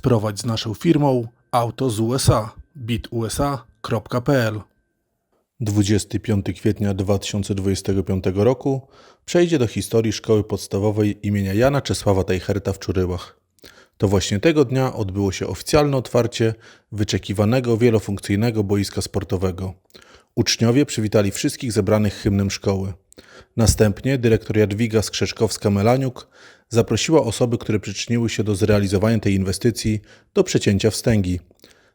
Sprowadź z naszą firmą auto z USA bitusa.pl 25 kwietnia 2025 roku przejdzie do historii szkoły podstawowej imienia Jana Czesława Teicherta w Czuryłach. To właśnie tego dnia odbyło się oficjalne otwarcie wyczekiwanego wielofunkcyjnego boiska sportowego. Uczniowie przywitali wszystkich zebranych hymnem szkoły. Następnie dyrektor Jadwiga Skrzeczkowska-Melaniuk zaprosiła osoby, które przyczyniły się do zrealizowania tej inwestycji do przecięcia wstęgi.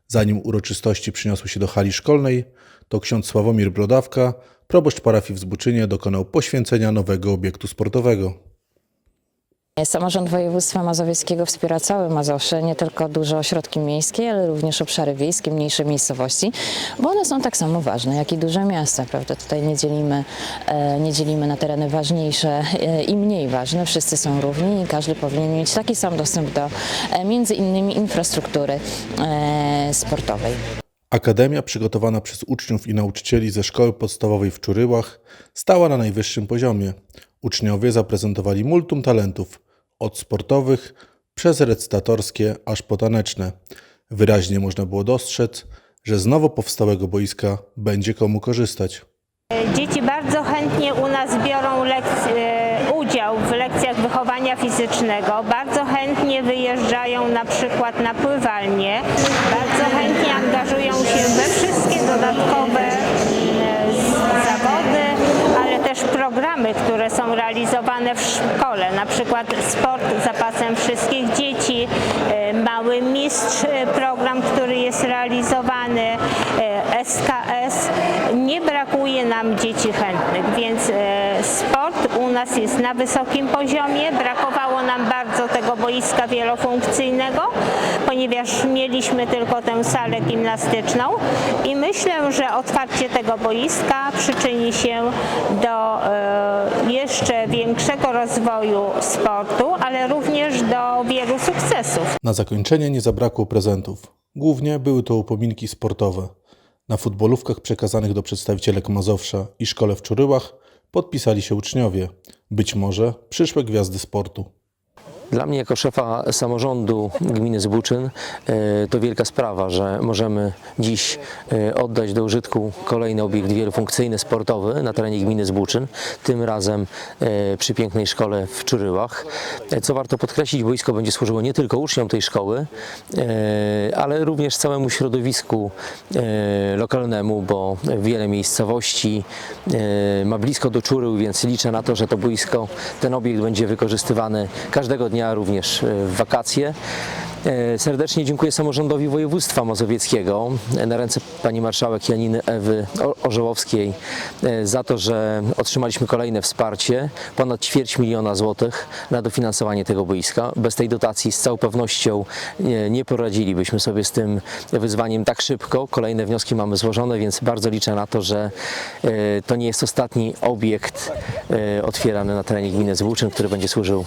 Zanim uroczystości przyniosły się do hali szkolnej, to ksiądz Sławomir Brodawka, proboszcz parafii w Zbuczynie, dokonał poświęcenia nowego obiektu sportowego. Samorząd województwa mazowieckiego wspiera całe Mazowsze, nie tylko duże ośrodki miejskie, ale również obszary wiejskie, mniejsze miejscowości, bo one są tak samo ważne, jak i duże miasta, prawda? Tutaj nie dzielimy, e, nie dzielimy na tereny ważniejsze e, i mniej ważne, wszyscy są równi i każdy powinien mieć taki sam dostęp do e, między innymi infrastruktury sportowej. Akademia, przygotowana przez uczniów i nauczycieli ze szkoły podstawowej w Czuryłach, stała na najwyższym poziomie. Uczniowie zaprezentowali multum talentów, od sportowych przez recytatorskie aż po taneczne. Wyraźnie można było dostrzec, że z nowo powstałego boiska będzie komu korzystać. Dzieci bardzo chętnie u nas biorą e, udział w lekcjach wychowania fizycznego, bardzo chętnie wyjeżdżają na przykład na pływalnię, bardzo chętnie angażują się we wszystkie dodatkowe e, zawody, ale też programy, które są realizowane w szkole, na przykład sport za pasem wszystkich dzieci, e, mały mistrz e, program, który jest realizowany, e, SKS. Nie brakuje nam dzieci chętnych, więc e, sport u nas jest na wysokim poziomie. Brakowało nam bardzo tego boiska wielofunkcyjnego, ponieważ mieliśmy tylko tę salę gimnastyczną i myślę, że otwarcie tego boiska przyczyni się do e, jeszcze większego rozwoju sportu, ale również do wielu sukcesów. Na zakończenie nie zabrakło prezentów. Głównie były to upominki sportowe. Na futbolówkach przekazanych do przedstawicielek Mazowsza i szkole w Czuryłach podpisali się uczniowie, być może przyszłe gwiazdy sportu. Dla mnie jako szefa samorządu gminy Zbuczyn e, to wielka sprawa, że możemy dziś e, oddać do użytku kolejny obiekt wielofunkcyjny sportowy na terenie gminy Zbuczyn, tym razem e, przy pięknej szkole w Czuryłach. Co warto podkreślić, boisko będzie służyło nie tylko uczniom tej szkoły, ale również całemu środowisku lokalnemu, bo wiele miejscowości ma blisko do Czurył, więc liczę na to, że to boisko, ten obiekt będzie wykorzystywany każdego dnia również e, w wakacje. E, Serdecznie dziękuję samorządowi województwa mazowieckiego e, na ręce pani marszałek Janiny Ewy Orzełowskiej e, za to, że otrzymaliśmy kolejne wsparcie, ponad ćwierć miliona złotych na dofinansowanie tego boiska. Bez tej dotacji z całą pewnością nie, poradzilibyśmy sobie z tym wyzwaniem tak szybko. Kolejne wnioski mamy złożone, więc bardzo liczę na to, że to nie jest ostatni obiekt otwierany na terenie gminy Złuczyn, który będzie służył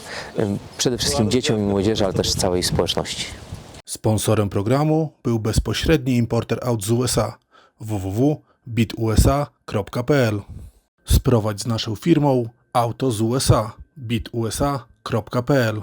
przede wszystkim dzieciom i młodzieży, ale też całej społeczności. Sponsorem programu był bezpośredni importer aut z USA www.bitusa.pl Sprowadź z naszą firmą auto z USA bitusa.pl